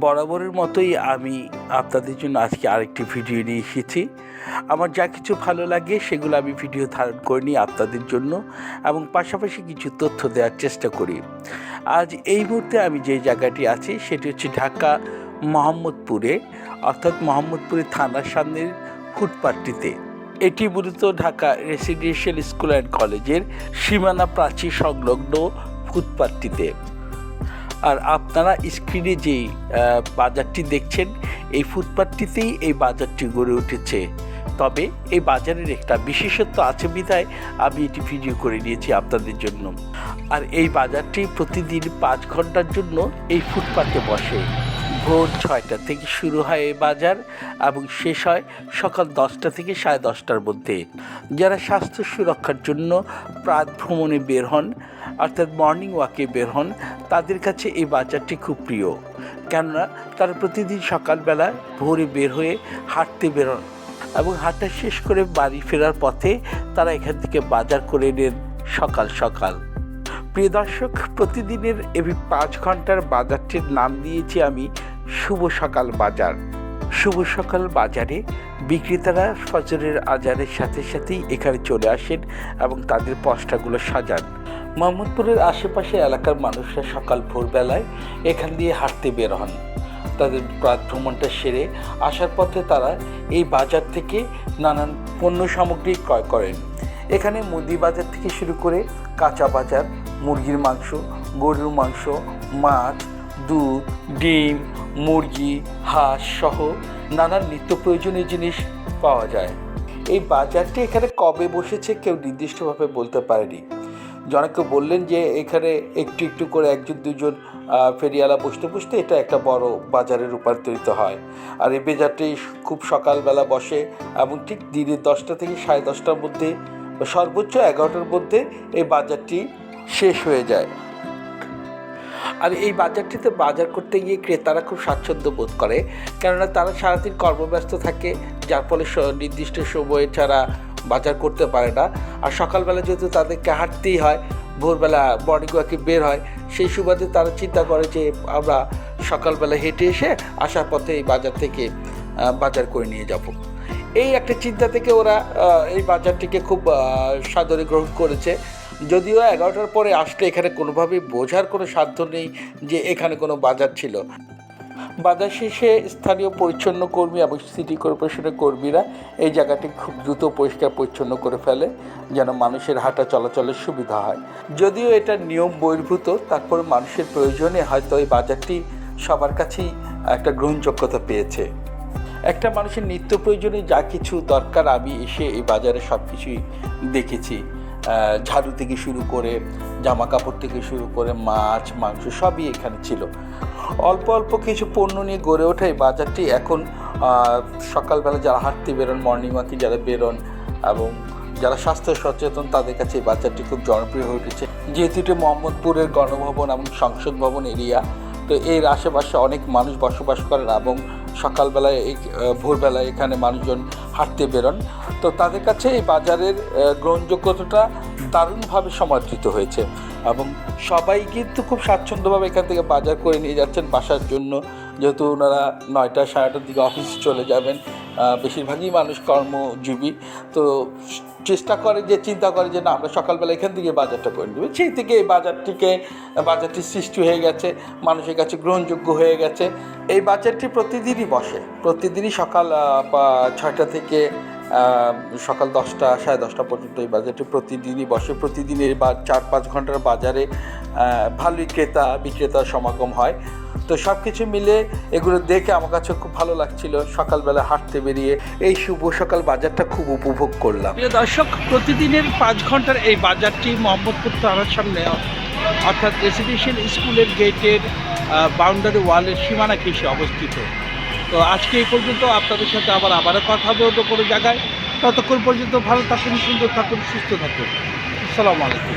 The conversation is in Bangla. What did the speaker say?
বরাবরের মতোই আমি আপনাদের জন্য আজকে আরেকটি ভিডিও নিয়ে এসেছি। আমার যা কিছু ভালো লাগে সেগুলো আমি ভিডিও ধারণ করে নিই আপনাদের জন্য এবং পাশাপাশি কিছু তথ্য দেওয়ার চেষ্টা করি। আজ এই মুহূর্তে আমি যে জায়গাটি আছি সেটি হচ্ছে ঢাকা মোহাম্মদপুরে, অর্থাৎ মোহাম্মদপুরের থানার সামনের ফুটপাথটিতে এটি মূলত ঢাকা রেসিডেন্সিয়াল স্কুল অ্যান্ড কলেজের সীমানা প্রাচীর সংলগ্ন ফুটপাথটিতে আর আপনারা স্ক্রিনে যে বাজারটি দেখছেন, এই ফুটপাথটিতেই এই বাজারটি গড়ে উঠেছে। তবে এই বাজারের একটা বিশেষত্ব আছে বিধায় আমি এটি ভিডিও করে নিয়েছি আপনাদের জন্য। আর এই বাজারটি প্রতিদিন পাঁচ ঘণ্টার জন্য এই ফুটপাথে বসে। ভোর ছয়টা থেকে শুরু হয় এই বাজার এবং শেষ হয় সকাল দশটা থেকে সাড়ে দশটার মধ্যে। যারা স্বাস্থ্য সুরক্ষার জন্য প্রাত ভ্রমণে বের হন, অর্থাৎ মর্নিং ওয়াকে বের হন, তাদের কাছে এই বাজারটি খুব প্রিয়। কেননা তারা প্রতিদিন সকালবেলা ভোরে বের হয়ে হাঁটতে বেরোন এবং হাঁটা শেষ করে বাড়ি ফেরার পথে তারা এখান থেকে বাজার করে নেন সকাল সকাল। প্রিয় দর্শক, প্রতিদিনের এই পাঁচ ঘণ্টার বাজারটির নাম দিয়েছি আমি শুভ সকাল বাজার। শুভ সকাল বাজারে বিক্রেতারা ফজরের আজানের সাথে সাথেই এখানে চলে আসেন এবং তাদের পশটাগুলো সাজান। মোহাম্মদপুরের আশেপাশে এলাকার মানুষরা সকাল ভোরবেলায় এখান দিয়ে হাঁটতে বের হন। তাদের প্রাত ভ্রমণটা সেরে আসার পথে তারা এই বাজার থেকে নানান পণ্য সামগ্রী ক্রয় করেন। এখানে মুদি বাজার থেকে শুরু করে কাঁচা বাজার, মুরগির মাংস, গরুর মাংস, মাছ, দুধ, ডিম মুরগি হাঁস সহ নানান নিত্য প্রয়োজনীয় জিনিস পাওয়া যায়। এই বাজারটি এখানে কবে বসেছে কেউ নির্দিষ্টভাবে বলতে পারেনি। জনকে বললেন যে এখানে একটু একটু করে একজন দুজন আহ, ফেরিওয়ালা বসতে বসতে এটা একটা বড় বাজারে রূপান্তরিত হয়। আর এই বাজারটি খুব সকালবেলা বসে এবং ঠিক দিনের দশটা থেকে সাড়ে দশটার মধ্যে সর্বোচ্চ এগারোটার মধ্যে এই বাজারটি শেষ হয়ে যায়। আর এই বাজারটিতে বাজার করতে গিয়ে ক্রেতারা খুব স্বাচ্ছন্দ্য বোধ করে। কেননা তারা সারাদিন কর্মব্যস্ত থাকে, যার ফলে নির্দিষ্ট সময়ে ছাড়া বাজার করতে পারে না। আর সকালবেলা যেহেতু তাদেরকে হাঁটতেই হয়, ভোরবেলা মর্নিং ওয়াকে বের হয়, সেই সুবাদে তারা চিন্তা করে যে আমরা সকালবেলা হেঁটে এসে আসার পথে এই বাজার থেকে বাজার করে নিয়ে যাব। এই একটা চিন্তা থেকে ওরা এই বাজারটিকে খুব সাদরে গ্রহণ করেছে। যদিও এগারোটার পরে আসলে এখানে কোনোভাবেই বোঝার কোনো সাধ্য নেই যে এখানে কোনো বাজার ছিল। বাজার শেষে স্থানীয় পরিচ্ছন্ন কর্মী এবং সিটি কর্পোরেশনের কর্মীরা এই জায়গাটি খুব দ্রুত পরিষ্কার পরিচ্ছন্ন করে ফেলে, যেন মানুষের হাঁটা চলাচলের সুবিধা হয়। যদিও এটা নিয়ম বহির্ভূত, তারপরে মানুষের প্রয়োজনে হয়তো এই বাজারটি সবার কাছেই একটা গ্রহণযোগ্যতা পেয়েছে। একটা মানুষের নিত্য প্রয়োজনে যা কিছু দরকার আমি এসে এই বাজারে সব কিছুই দেখেছি। ঝাড়ু থেকে শুরু করে জামা কাপড় থেকে শুরু করে মাছ, মাংস সবই এখানে ছিল। অল্প অল্প কিছু পণ্য নিয়ে গড়ে ওঠা বাজারটি। এখন সকালবেলা যারা হাঁটতে বেরোন মর্নিং ওয়াকে যারা বেরোন এবং যারা স্বাস্থ্য সচেতন, তাদের কাছে এই বাজারটি খুব জনপ্রিয় হয়ে উঠেছে। যেহেতু এটি মোহাম্মদপুরের গণভবন এবং সংসদ ভবন এরিয়া, তো এর আশেপাশে অনেক মানুষ বসবাস করেন এবং সকালবেলায় এই ভোরবেলায় এখানে মানুষজন হাঁটতে বেরোন। তো তাদের কাছে এই বাজারের গ্রহণযোগ্যতাটা দারুণভাবে সমাদৃত হয়েছে। এবং সবাই কিন্তু খুব স্বাচ্ছন্দ্যভাবে এখান থেকে বাজার করে নিয়ে যাচ্ছেন বাসার জন্য। যেহেতু ওনারা নয়টা সাড়ে দিকে অফিস চলে যাবেন বেশিরভাগই মানুষ কর্মজীবী। তো চেষ্টা করে যে, চিন্তা করে যে, না, আমরা সকালবেলা এখান থেকে বাজারটা করে নেবে। সেই থেকে এই বাজারটিকে, বাজারটি সৃষ্টি হয়ে গেছে, মানুষের কাছে গ্রহণযোগ্য হয়ে গেছে। এই বাজারটি প্রতিদিনই বসে। প্রতিদিনই সকাল ছয়টা থেকে সকাল দশটা, সাড়ে দশটা পর্যন্ত এই বাজারটি প্রতিদিনই বসে। প্রতিদিনের বা, চার, পাঁচ ঘণ্টার বাজারে ভালোই ক্রেতা বিক্রেতার সমাগম হয়। তো সব কিছু মিলে এগুলো দেখে আমার কাছে খুব ভালো লাগছিল। সকালবেলা হাঁটতে বেরিয়ে এই শুভ সকাল বাজারটা খুব উপভোগ করলাম। দর্শক, প্রতিদিনের পাঁচ ঘণ্টার এই বাজারটি মোহাম্মদপুর থানার সামনে, অর্থাৎ রেসিডেন্সিয়াল স্কুলের গেটের বাউন্ডারি ওয়ালের সীমানা কৃষি অবস্থিত। তো আজকে এই পর্যন্ত আপনাদের সাথে আবার আবারও কথা হবে অন্য কোনো জায়গায়। ততক্ষণ পর্যন্ত ভালো থাকুন, সুন্দর থাকুন, সুস্থ থাকুন। আসসালামু আলাইকুম।